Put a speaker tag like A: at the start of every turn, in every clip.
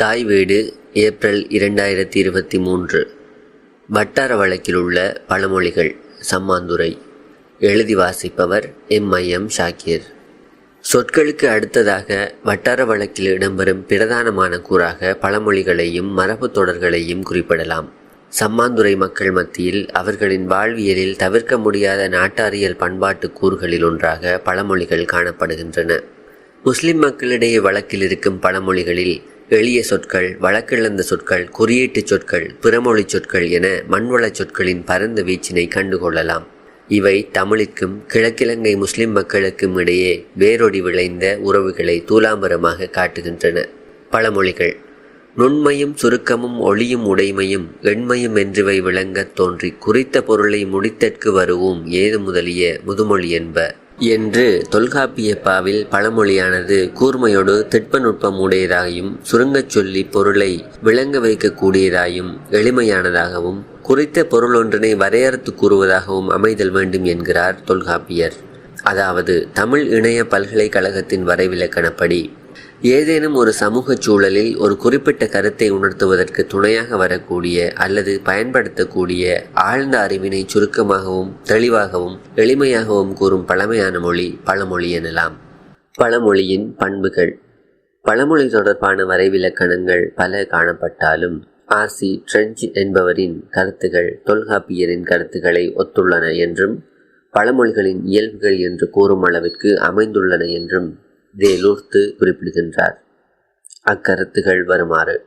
A: தாய் வீடு ஏப்ரல் இரண்டாயிரத்தி இருபத்தி மூன்று வட்டார வழக்கில் உள்ள பழமொழிகள் சம்மாந்துரை எழுதி வாசிப்பவர் எம். ஐ. எம். ஷாக்கீர். சொற்களுக்கு அடுத்ததாக வட்டார வழக்கில் இடம்பெறும் பிரதானமான கூறாக பழமொழிகளையும் மரபு தொடர்களையும் குறிப்பிடலாம். சம்மாந்துறை மக்கள் மத்தியில் அவர்களின் வாழ்வியலில் தவிர்க்க முடியாத நாட்டாரியல் பண்பாட்டு கூறுகளில் ஒன்றாக பழமொழிகள் காணப்படுகின்றன. முஸ்லிம் மக்களிடையே வழக்கில் இருக்கும் பழமொழிகளில் எளிய சொற்கள் வழக்கிழந்த சொற்கள் குறியீட்டு சொற்கள் பிறமொழி சொற்கள் என மண்வளச் சொற்களின் பரந்த வீச்சினை கண்டுகொள்ளலாம். இவை தமிழுக்கும் கிழக்கிழங்கை முஸ்லிம் மக்களுக்கும் இடையே வேரொடி விளைந்த உறவுகளை தூலாம்பரமாக காட்டுகின்றன. பழமொழிகள். நுண்மையும் சுருக்கமும் ஒளியும் உடைமையும் எண்மையும் என்றுவை விளங்கத் தோன்றி குறித்த பொருளை முடித்தற்கு வருவோம் ஏது முதலிய முதுமொழி என்ப என்று தொல்காப்பியப்பாவில் பழமொழியானது கூர்மையோடு திட்பநுட்பம் உடையதாயும் சுருங்கச் சொல்லி பொருளை விளங்க வைக்கக்கூடியதாயும் எளிமையானதாகவும் குறித்த பொருள் ஒன்றினை வரையறுத்து கூறுவதாகவும் அமைதல் வேண்டும் என்கிறார் தொல்காப்பியர். அதாவது தமிழ் இணைய பல்கலைக்கழகத்தின் வரைவிலக்கணப்படி ஏதேனும் ஒரு சமூக சூழலில் ஒரு குறிப்பிட்ட கருத்தை உணர்த்துவதற்கு துணையாக வரக்கூடிய அல்லது பயன்படுத்தக்கூடிய ஆழ்ந்த அறிவினை சுருக்கமாகவும் தெளிவாகவும் எளிமையாகவும் கூறும் பழமையான மொழி பழமொழி எனலாம். பழமொழியின் பண்புகள். பழமொழி தொடர்பான வரைவிலக்கணங்கள் பல காணப்பட்டாலும் ஆசி ட்ரெஞ்ச் என்பவரின் கருத்துகள் தொல்காப்பியரின் கருத்துக்களை ஒத்துள்ளன என்றும் பழமொழிகளின் இயல்புகள் என்று கூறும் அளவிற்கு அமைந்துள்ளன என்றும் வேலூர்த்து குறிப்பிடுகின்றார். அக்கருத்துகள் வருமாறு.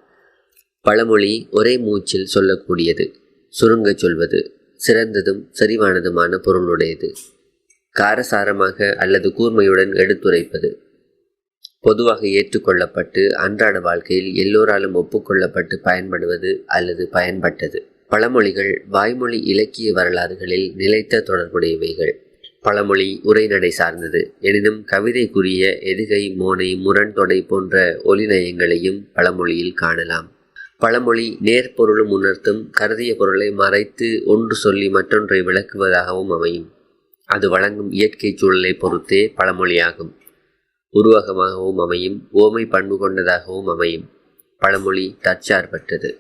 A: பழமொழி ஒரே மூச்சில் சொல்லக்கூடியது. சுருங்கச் சொல்வது சிறந்ததும் செறிவானதுமான பொருளுடையது. காரசாரமாக அல்லது கூர்மையுடன் எடுத்துரைப்பது. பொதுவாக ஏற்றுக்கொள்ளப்பட்டு அன்றாட வாழ்க்கையில் எல்லோராலும் ஒப்புக்கொள்ளப்பட்டு பயன்படுவது அல்லது பயன்பட்டது. பழமொழிகள் வாய்மொழி இலக்கிய வரலாறுகளில் நிலைத்த தொடர்புடையவைகள். பழமொழி உரைநடை சார்ந்தது. எனினும் கவிதைக்குரிய எதுகை மோனை முரண் தொடை போன்ற ஒலிநயங்களையும் பழமொழியில் காணலாம். பழமொழி நேர்பொருளும் உணர்த்தும் கருதிய பொருளை மறைத்து ஒன்று சொல்லி மற்றொன்றை விளக்குவதாகவும் அமையும். அது வழங்கும் இயற்கை சூழலை பொறுத்தே பழமொழியாகும். உருவகமாகவும் அமையும் ஓமை பண்பு கொண்டதாகவும் அமையும். பழமொழி தற்சார்பற்றது.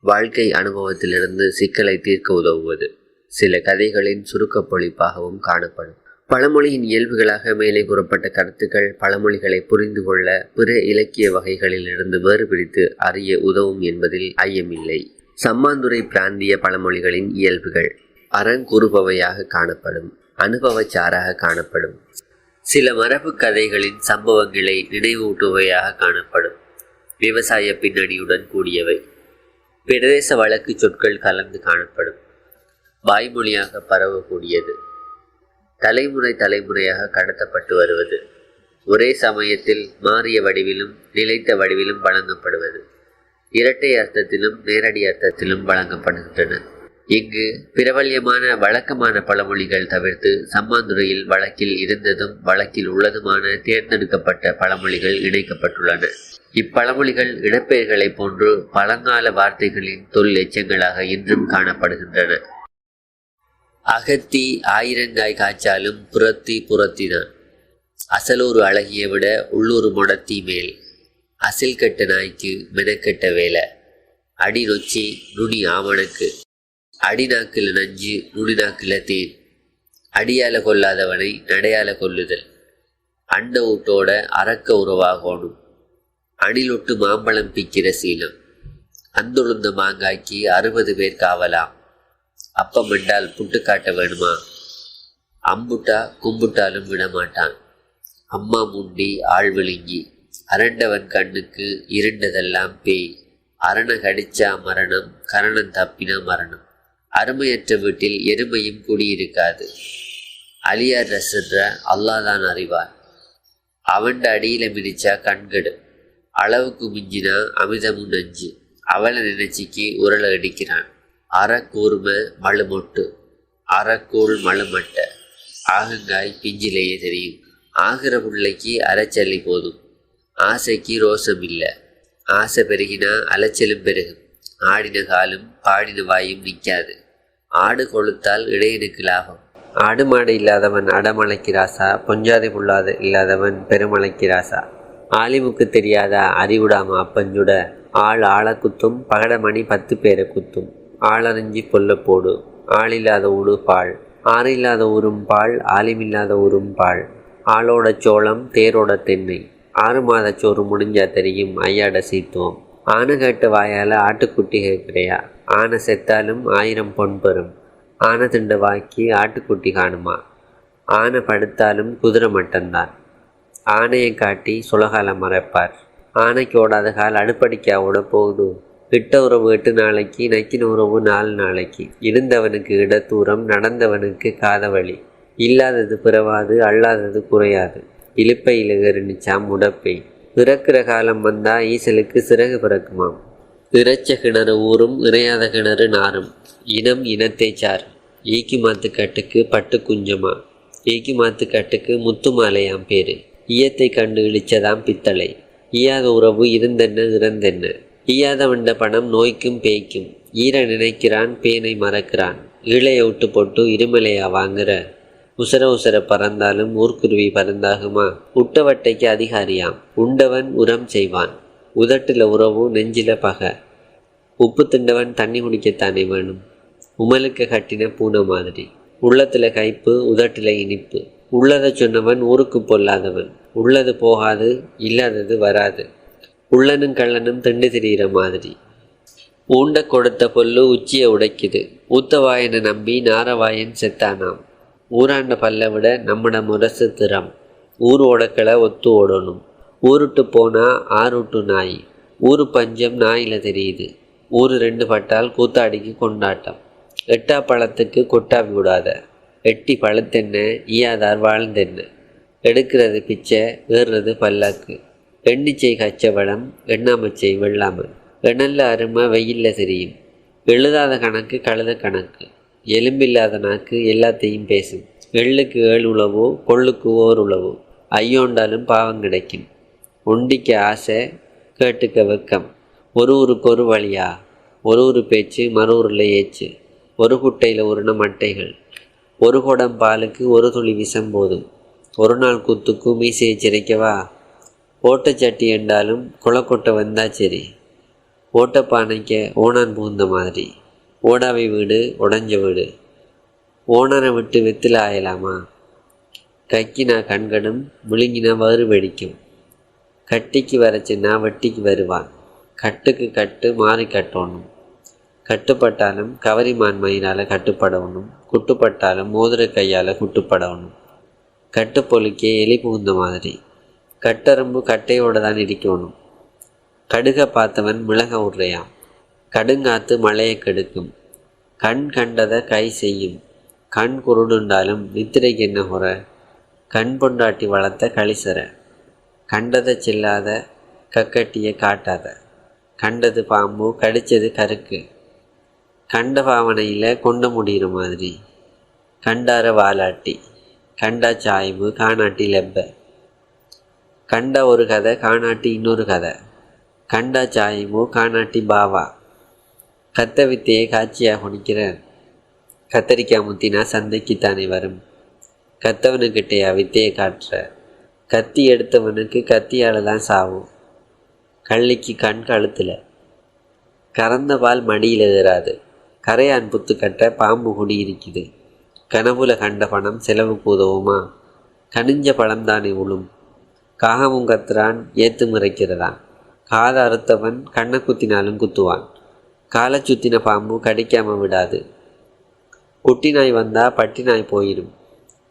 A: வாழ்க்கை அனுபவத்திலிருந்து சிக்கலை தீர்க்க உதவுவது. சில கதைகளின் சுருக்கப்பொழிப்பாகவும் காணப்படும். பழமொழியின் இயல்புகளாக மேலே கூறப்பட்ட கருத்துக்கள் பழமொழிகளை புரிந்து கொள்ள பிற இலக்கிய வகைகளிலிருந்து வேறுபிடித்து அறிய உதவும் என்பதில் ஐயமில்லை. சம்மாந்துறை பிராந்திய பழமொழிகளின் இயல்புகள் அறங்கூறுபவையாக காணப்படும் அனுபவச்சாராக காணப்படும். சில மரபு கதைகளின் சம்பவங்களை நினைவூட்டுவையாக காணப்படும் விவசாய பின்னணியுடன் கூடியவை. பிரதேச வழக்கு சொற்கள் கலந்து காணப்படும். வாய்மொழியாக பரவக்கூடியது. தலைமுறை தலைமுறையாக கடத்தப்பட்டு வருவது. ஒரே சமயத்தில் மாறிய வடிவிலும் நிலைத்த வடிவிலும் வழங்கப்படுவது. இரட்டை அர்த்தத்திலும் நேரடி அர்த்தத்திலும் வழங்கப்படுகின்றன. இங்கு பிரபல்யமான வழக்கமான பழமொழிகள் தவிர்த்து சம்மாந்துறையில் வழக்கில் இருந்ததும் வழக்கில் உள்ளதுமான தேர்ந்தெடுக்கப்பட்ட பழமொழிகள் இணைக்கப்பட்டுள்ளன. இப்பழமொழிகள் இடப்பெயர்களைப் போன்று பழங்கால வார்த்தைகளின் தொல் எச்சங்களாக இன்றும் காணப்படுகின்றன. அகத்தி ஆயிரங்காய் காய்ச்சாலும் புறத்தி புறத்தினான் அசலூர் அழகிய விட உள்ளூர் முடத்தி மேல். அசில் கட்ட நாய்க்கு மெனக்கெட்ட வேலை. அடி நொச்சி நுனி ஆமணக்கு. அடிநாக்கில் நஞ்சு நுனி நாக்கில் தேன். அடியால கொல்லாதவனை நடையால கொல்லுதல். அண்ட ஊட்டோட அறக்க உறவாகணும். அணிலொட்டு மாம்பழம் பிக்கிற சீலம் அந்துழுந்த மாங்காய்க்கு அறுபது பேர் காவலாம். அப்பம் என்றால் புட்டு காட்ட வேணுமா? அம்புட்டா கும்புட்டாலும் விடமாட்டான். அம்மா முண்டி ஆள் விழுங்கி அரண்டவன் கண்ணுக்கு இருண்டதெல்லாம் பேய். அரண கடிச்சா மரணம் கரணம் தப்பினா மரணம். அருமையற்ற வீட்டில் எருமையும் குடியிருக்காது. அலியார் ரசன்ற அல்லாதான் அறிவார். அவண்ட அடியில மிதிச்சா கண்கடு. அளவுக்கு மிஞ்சினா அமிதமும் நஞ்சு. அவளை நினைச்சிக்கு உரலை அடிக்கிறான் அறக்கூர்ம மழுமொட்டு. அறக்கூழ் மழுமட்ட. ஆகங்காய் பிஞ்சிலேயே தெரியும். ஆகிற பிள்ளைக்கு அரைச்சல்லி போதும். ஆசைக்கு ரோசம் இல்லை ஆசை பெருகினா அலைச்சலும் பெருகும். ஆடின காலும் பாடின வாயும் நிற்காது. ஆடு கொளுத்தால் இடையனுக்கு லாபம். ஆடு மாடு இல்லாதவன் அடமலைக்கு ராசா. பொஞ்சாதி புல்லாத இல்லாதவன் பெருமலைக்கு ராசா. ஆலிமுக்கு தெரியாத அறிவுடாம அப்பஞ்சுட. ஆள் ஆளை குத்தும் பகடமணி பத்து பேரை குத்தும். ஆளறிஞ்சி கொல்லப்போடு போடு. ஆளில்லாத ஊடு பால் ஆறில்லாத ஊரும் பால் ஆலிமில்லாத ஊரும் பால் ஆளோட சோளம் தேரோட தென்னை. ஆறு மாத சோறு முடிஞ்சா தெரியும் ஐயாட சீத்துவம். ஆனை கேட்டு வாயால் ஆட்டுக்குட்டி கேட்குறியா? ஆனை செத்தாலும் ஆயிரம் பொன் பெறும். ஆனை திண்ட வாக்கி ஆட்டுக்குட்டி காணுமா? ஆனை படுத்தாலும் குதிரை மட்டும்தான். ஆனையை காட்டி சுலகாலம் மறைப்பார். ஆனைக்கு ஓடாத கால் அடுப்படிக்கா ஓட போகுது? இட்ட உறவு எட்டு நாளைக்கு நக்கின உறவு நாலு நாளைக்கு. இருந்தவனுக்கு இடத்தூரம் நடந்தவனுக்கு காதவழி. இல்லாதது பிறவாது அல்லாதது குறையாது. இழுப்பையில் எரிணிச்சாம் உடப்பை. பிறக்கிற காலம் வந்தா ஈசலுக்கு சிறகு பிறக்குமாம். இறைச்ச கிணறு ஊரும் இறையாத கிணறு நாரும் இனம் இனத்தை சார். ஈக்கி மாத்து கட்டுக்கு பட்டு குஞ்சமா. ஈக்கி மாத்து கட்டுக்கு முத்து மாலையாம் பேரு. ஈயத்தை கண்டு இழிச்சதாம் பித்தளை. ஈயாத உறவு இருந்தென்ன இறந்தென்ன? ஈயாத பணம் நோய்க்கும் பேய்க்கும். ஈர நினைக்கிறான் பேனை மறக்கிறான். ஈழைய விட்டு போட்டு இருமலையா வாங்குற? உசர உசர பறந்தாலும் ஊர்க்குருவி பறந்தாகுமா? உட்டவட்டைக்கு அதிகாரியாம். உண்டவன் உரம் செய்வான். உதட்டில் உறவு நெஞ்சில பகை. உப்பு திண்டவன் தண்ணி குடிக்கத்தானே வேணும்? உமலுக்கு கட்டின பூனை மாதிரி. உள்ளத்தில் கைப்பு உதட்டில் இனிப்பு. உள்ளதை சொன்னவன் ஊருக்கு பொல்லாதவன். உள்ளது போகாது இல்லாதது வராது. உள்ளனும் கள்ளனும் திண்டு திரிகிற மாதிரி. ஊண்ட கொடுத்த பொல்லு உச்சியை உடைக்குது. ஊத்தவாயனை நம்பி நாரவாயன் செத்தானாம். ஊராண்ட பல்ல விட நம்மட முரசு திறம். ஊர் ஓடக்களை ஒத்து ஓடணும். ஊருட்டு போனா ஆறுட்டு நாய். ஊரு பஞ்சம் நாயில் தெரியுது. ஊர் ரெண்டு பட்டால் கூத்தாடிக்கு கொண்டாட்டம். எட்டா பழத்துக்கு கொட்டாவி விடாத. எட்டி பழத்தென்ன ஈயாதார் வாழ்ந்தென்ன. எடுக்கிறது பிச்சை ஏறுறது பல்லாக்கு. எண்ணிச்சை கச்சவடம் எண்ணாமச்சை வெள்ளாமல் எண்ணல்ல அருமை வெயில்ல தெரியும் எழுதாத கணக்கு கழுத கணக்கு. எலும்பில்லாத நாக்கு எல்லாத்தையும் பேசும். எள்ளுக்கு ஏழு உழவோ கொள்ளுக்கு ஓர் உழவோ. ஐயோண்டாலும் பாவம் கிடைக்கும். ஒண்டிக்க ஆசை கேட்டுக்க வெக்கம். ஒரு ஊருக்கு ஒரு வழியா? ஒரு ஊர் பேச்சு மறு ஊரில் ஏச்சு. ஒரு குட்டையில் உருண மட்டைகள் ஒரு குடம் பாலுக்கு ஒரு துளி விஷம் போதும். ஒரு நாள் குத்துக்கு மீசையை சிரிக்கவா? ஓட்டச்சட்டி என்றாலும் குளக்கொட்டை வந்தால் சரி. ஓட்டப்பானைக்க ஓனான் புகுந்த மாதிரி. ஓடாவை வீடு உடஞ்ச வீடு. ஓனரை விட்டு வெத்தில் ஆயலாமா? கக்கினா கண்கடும் முழுங்கினா வறு வெடிக்கும். கட்டிக்கு வரச்சுன்னா வட்டிக்கு வருவான். கட்டுக்கு கட்டு மாறி கட்டணும். கட்டுப்பட்டாலும் கவரிமான் மயினால் கட்டுப்படணும். குட்டுப்பட்டாலும் மோதிர கையால் குட்டுப்படணும். கட்டுப்பொழுக்கே எலி புகுந்த மாதிரி. கட்டரும்பு கட்டையோடு தான் இடிக்கணும். கடுக பார்த்தவன் மிளக உருளையாம் கடுங்காத்து மழையை கெடுக்கும். கண் கண்டதை கை செய்யும். கண் குருடுண்டாலும் நித்திரைக்கு என்ன குற? கண் பொண்டாட்டி வளர்த்த களிசர கண்டதை செல்லாத கக்கட்டிய காட்டாத. கண்டது பாம்பு கடிச்சது கருக்கு. கண்ட பாவனையில் கொண்ட முடிகிற மாதிரி. கண்டார வாலாட்டி. கண்டா சாய்வு காணாட்டி லெப்பை. கண்ட ஒரு கதை காணாட்டி இன்னொரு கதை. கண்டா சாய்வு காணாட்டி பாவா. கத்த வித்தையை காட்சியாக குடிக்கிறேன் கத்தரிக்காய் முத்தினா சந்தைக்குத்தானே வரும். கத்தவனுக்கிட்டே வித்தையை காட்டுற கத்தி எடுத்தவனுக்கு கத்தியால் தான் சாவும். கள்ளிக்கு கண் கழுத்தில். கறந்த பால் மடியில் எதிராது. கரையான் புத்து கட்ட பாம்பு குடி இருக்குது கனவுல கண்ட பணம் செலவுக்கு உதவுமா கனிஞ்ச பழம்தானே உளும் காகமும் கத்துறான் ஏத்து முறைக்கிறதான் காத அறுத்தவன் கண்ணை குத்தினாலும் குத்துவான். காலை சுத்தின பாம்பு கடிக்காம விடாது. குட்டி நாய் வந்தா பட்டி நாய் போயிடும்.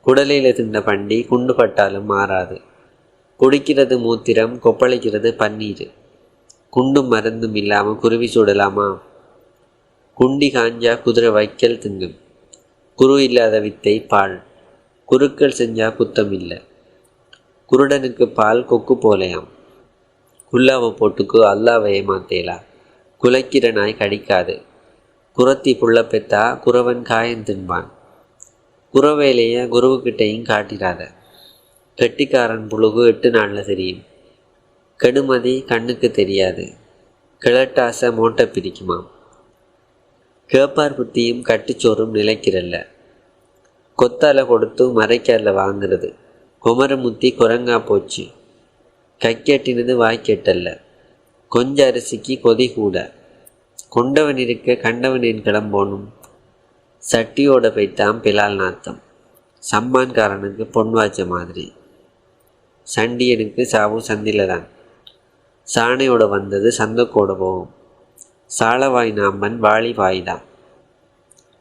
A: குடலையில் தின்ன பண்டி குண்டு பட்டாலும் மாறாது. குடிக்கிறது மூத்திரம் கொப்பளிக்கிறது பன்னீர். குண்டும் மருந்தும் இல்லாமல் குருவி சுடலாமா? குண்டி காஞ்சா குதிரை வைக்கல் திங்கும். குரு இல்லாத வித்தை பால். குருக்கள் செஞ்சா குத்தம் இல்லை. குருடனுக்கு பால் கொக்கு போலையாம். குல்லாவை போட்டுக்கு அல்லாவை ஏமாத்தேலா. குலைக்கிற நாய் கடிக்காது. குரத்தி புள்ள பெத்தா குறவன் காயம் தின்பான். குறவேலைய குருவுக்கிட்டையும் காட்டிடாத கெட்டிக்காரன் புழுகு எட்டு நாளில் தெரியும். கெடுமதி கண்ணுக்கு தெரியாது. கிழட்டாசை மூட்டை பிரிக்குமாம். கேப்பார் புத்தியும் கட்டுச்சோறும் நிலைக்கிறல்ல. கொத்தால கொடுத்து மறைக்கால வாங்குறது. குமரமுத்தி குரங்கா போச்சு. கைக்கெட்டினது வாய்க்கெட்டல்ல. கொஞ்ச அரிசிக்கு கொதி கூட. கொண்டவன் இருக்க கண்டவன் என் கிளம்போனும். சட்டியோட பைத்தான் பிலால் நாத்தம். சம்மான்காரனுக்கு பொன்வாச்ச மாதிரி. சண்டியனுக்கு சாவு சந்தில தான் சாணையோட வந்தது சந்தக்கோட போகும். சாலவாய் நாம்பன் வாளி வாய்தான்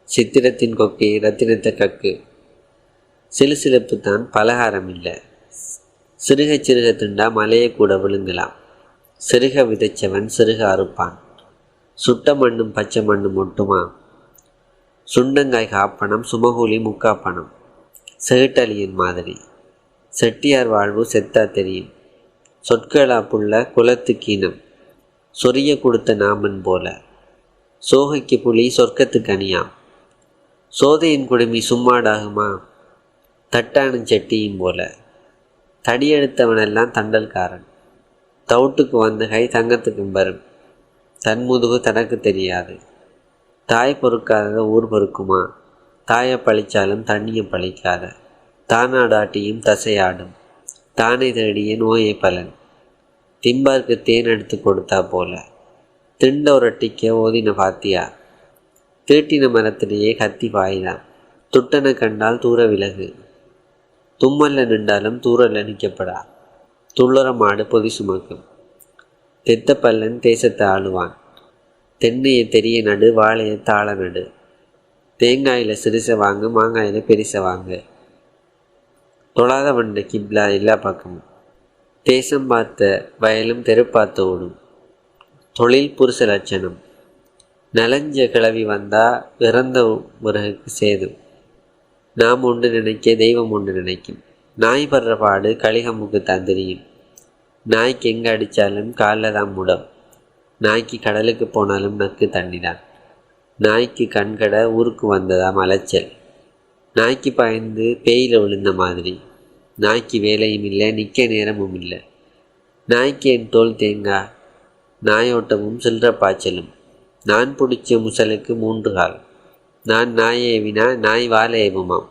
A: சித்திரத்தின் கொக்கை ரத்தினத்த கக்கு. சிலுசிலுப்பு தான் பலகாரம் இல்லை. சிறுக சிறுக திண்டா மலையை கூட விழுங்கலாம். சிறுக விதைச்சவன் சிறுக அறுப்பான். சுட்ட மண்ணும் பச்சை மண்ணும் ஒட்டுமா? சுண்டங்காய் காப்பணம் சுமகூலி முக்காப்பணம். செகுட்டலியின் மாதிரி. செட்டியார் வாழ்வு செத்தா தெரியும். சொற்களா புள்ள குலத்து கீனம். சொரிய கொடுத்த நாமன் போல. சோகைக்கு புலி சொர்க்கத்துக்கு அணியாம். சோதையின் குடுமி சும்மாடாகுமா? தட்டானும் செட்டியும் போல. தடியெடுத்தவனெல்லாம் தண்டல்காரன். தவுட்டுக்கு வந்த கை தங்கத்துக்கும் வரும். தன்முதுகு தனக்கு தெரியாது. தாய் பொறுக்காத ஊர் பொறுக்குமா? தாயை பழிச்சாலும் தண்ணியை பழிக்காத. தானாடாட்டியும் தசையாடும். தானே தேடிய நோயை பலன். திம்பார்க்கு தேன் எடுத்து கொடுத்தா போல. திண்ட உரட்டிக்க ஓதின பாத்தியா? தீட்டின மரத்திலேயே கத்தி பாய்தான். துட்டனை கண்டால் தூர விலகு தும்மல்ல நின்றாலும் தூரல்ல நிற்கப்படா. துள்ளுற மாடு பொதி சுமக்கும். தெத்த பல்லன் தேசத்தை ஆளுவான். தென்னையை தெரிய நடு வாழையை தாள நடு. தேங்காயில் சிறுசை வாங்கு மாங்காயில் பெரிசை வாங்கு. தொழாத வண்ட கிப்லா எல்லா பக்கமும். தேசம் பார்த்த வயலும் தெரு பார்த்த ஓடும். தொழில் புருஷ லட்சணம். நலஞ்ச கிளவி வந்தா இறந்த உறகுக்கு சேதும் நாம் உண்டு நினைக்க தெய்வம் உண்டு நினைக்கும். நாய் படுற பாடு கலிகமுக்கு தான் தெரியும் நாய்க்கு எங்கே அடித்தாலும் காலில் தான் முடம். நாய்க்கு கடலுக்கு போனாலும் நக்கு தண்ணி தான் நாய்க்கு கண்கடை ஊருக்கு வந்ததாம் அலைச்சல். நாய்க்கு பயந்து பேயில் விழுந்த மாதிரி. நாய்க்கு வேலையும் இல்லை நிற்க நேரமும் இல்லை. நாய்க்கு என் தோல் தேங்காய் நாயோட்டமும் சில்லற பாய்ச்சலும். நான் பிடிச்ச முசலுக்கு மூன்று கால். நான் நாய் ஏவினா நாய் வாழ ஏவுமாம்.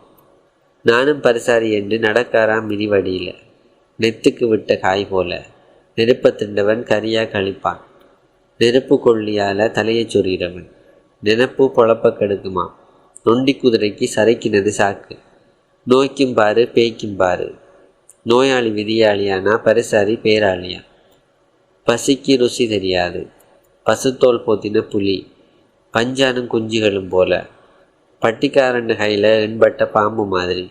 A: நானும் பரிசாரி என்று நடக்காராம் மிதிவடியில் நெத்துக்கு விட்ட காய் போல. நெருப்ப திண்டவன் கரியா கழிப்பான். நெருப்பு கொள்ளியால் தலையை சொறிகிறவன் நெனப்பு பொழப்ப கெடுக்குமா நொண்டி குதிரைக்கு சரைக்கினது சாக்கு. நோய்க்கும் பாரு பேய்க்கும் பாரு. நோயாளி விதியாளியானா பரிசாரி பேராளியா. பசிக்கு ருசி தெரியாது. பசுத்தோல் போத்தின புலி. பஞ்சானும் குஞ்சுகளும் போல. பட்டிக்காரன் கையில் எண்பட்ட பாம்பு மாதிரி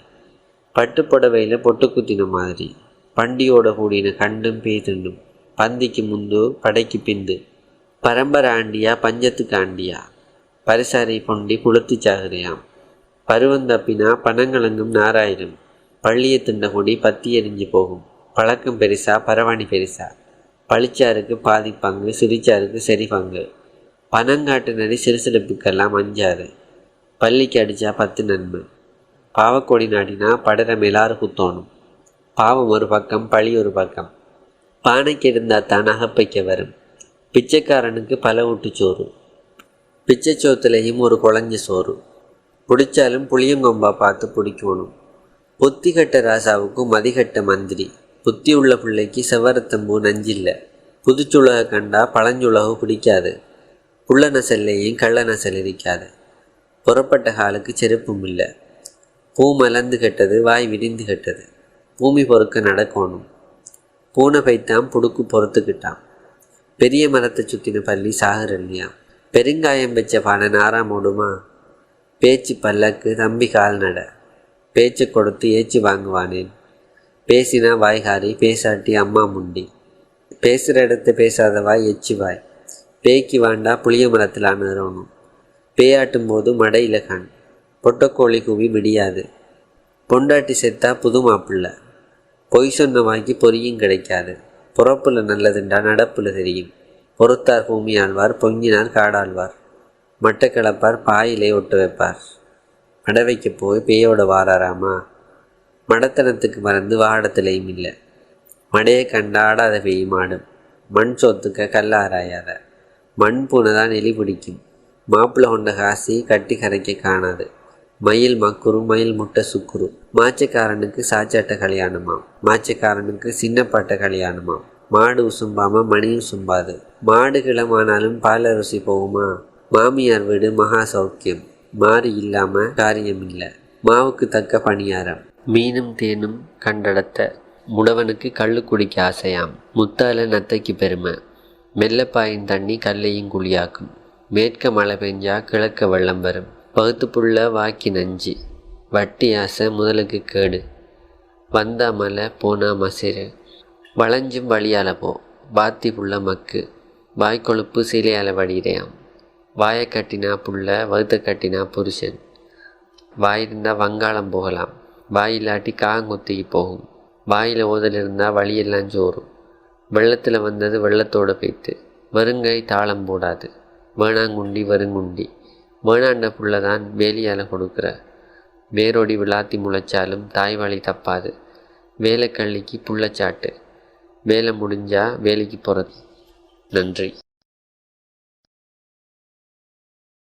A: பட்டு புடவையில் பொட்டு குத்தின மாதிரி பண்டியோட கூடின கண்டும் பேய்துண்டும் பந்திக்கு முந்து படைக்கு பிந்து பரம்பரை ஆண்டியா பஞ்சத்துக்கு ஆண்டியா பரிசாரை பொண்டி குளுத்து பருவம் பருவந்தப்பினா பணங்களங்கும் நாராயிரம் பள்ளியை திண்ட கொடி பத்தி எரிஞ்சு போகும். பழக்கம் பெருசா பரவாணி பெருசா. பழிச்சாருக்கு பாதி பங்கு சிரிச்சாருக்கு சரி பங்கு. பணங்காட்டு நடி சிறுசிறுப்புக்கெல்லாம் அஞ்சாது பள்ளிக்கு அடித்தா பத்து நன்மை. பாவக்கொடி நாடினா படரம் எல்லாரும் குத்தோணும் பாவம் ஒரு பக்கம் பழி ஒரு பக்கம். பானைக்கு இருந்தால் தான் அகப்பைக்க வரும். பிச்சைக்காரனுக்கு பல சோறு. பிச்சை சோத்துலேயும் ஒரு குழஞ்ச சோறு. பிடிச்சாலும் புளியங்கொம்பா பார்த்து பிடிக்கணும் பொத்திகட்ட ராசாவுக்கும் மதிகட்ட மந்திரி. புத்தி உள்ள பிள்ளைக்கு செவரத்தம்பூ நஞ்சில்லை. புதுச்சுலக கண்டா பழஞ்சுலகு பிடிக்காது புள்ள நசல்லையும் கள்ள நசல் இருக்காது. புறப்பட்ட காலுக்கு செருப்பும் இல்லை. பூ மலர்ந்து கெட்டது வாய் விரிந்து கெட்டது. பூமி பொறுக்க நடக்கணும். பூனை பைத்தான் புடுக்கு பொறுத்துக்கிட்டான். பெரிய மரத்தை சுற்றின பள்ளி சாகரல்லியா பெருங்காயம் வச்ச பானை நாராம் ஓடுமா பேச்சு பல்லக்கு தம்பி கால்நட பேச்சு கொடுத்து ஏச்சு வாங்குவானேன். பேசினா வாய்காரி பேசாட்டி அம்மா முண்டி. பேசுகிற இடத்த பேசாத வாய் வாய். பேய்க்கு வாண்டா புளிய மரத்தில் அணுறணும் பேயாட்டும் போது மடை இலகான். பொட்டக்கோழி கூவி விடியாது பொண்டாட்டி செத்தா புது மாப்பிள்ள. பொய் சொன்ன வாங்கி பொரியும் கிடைக்காது. புறப்புல நல்லதுண்டா நடப்புல தெரியும். பொறுத்தார் பூமி ஆழ்வார் பொங்கினார் காடாழ்வார். மட்டை கிளப்பார் பாயிலே ஒட்டு வைப்பார். மடவைக்கு போய் பேயோட வாராராமா? மடத்தனத்துக்கு மறந்து வாடத்திலையும் இல்லை. மடையை கண்டாடாத பெய்யும் ஆடும் மண் சொத்துக்க கல்லாராயாத. மண் பூனை தான் எலி பிடிக்கும். மாப்பிள்ளை கொண்ட காசி கட்டி கரைக்க காணாது. மயில் மக்குரு மயில் முட்டை சுக்குரு. மாச்சக்காரனுக்கு சாச்சாட்ட கல்யாணமாம். மாச்சக்காரனுக்கு சின்னப்பாட்ட கல்யாணமாம். மாடு உசும்பாம மணியும் சும்பாது. மாடு கிளமானாலும் பால ருசி போகுமா? மாமியார் வீடு மகா சௌக்கியம். மாறி இல்லாம காரியம் இல்லை மாவுக்கு தக்க பணியாரம். மீனும் தேனும் கண்டடத்த முடவனுக்கு கள்ளு குடிக்க ஆசையாம். முத்தால நத்தைக்கு பெருமை. மெல்லப்பாயின் தண்ணி கல்லையும் குழியாக்கும். மேற்க மழை பெஞ்சா கிழக்க வெள்ளம் வரும். பகுத்துப்புள்ள வாக்கி நஞ்சு. வட்டி ஆசை முதலுக்கு கேடு. வந்தா மலை போனா மசிறு. வளைஞ்சும் வழியால போ. பாத்தி புள்ள மக்கு. வாய்க்கொழுப்பு சீலையால வடிகிறையாம் வாயை கட்டினா புள்ள வகுத்த கட்டினா புருஷன். வாய் இருந்தால் வங்காளம் போகலாம். வாய் இல்லாட்டி காங்கொத்திக்கு போகும். வாயில் ஓதல் இருந்தால் வழியெல்லாம் சோறும். வெள்ளத்தில் வந்தது வெள்ளத்தோடு போய்த்து வருங்கை தாளம் போடாது. வேணாங்குண்டி வருங்குண்டி. வேணாண்ட புள்ள தான் வேலியால் கொடுக்குற. வேரோடி விளாத்தி முளைச்சாலும் தாய்வாளி தப்பாது. வேலைக்கள்ளிக்கு புள்ளச்சாட்டு. வேலை முடிஞ்சா வேலைக்கு போகிறது நன்றி.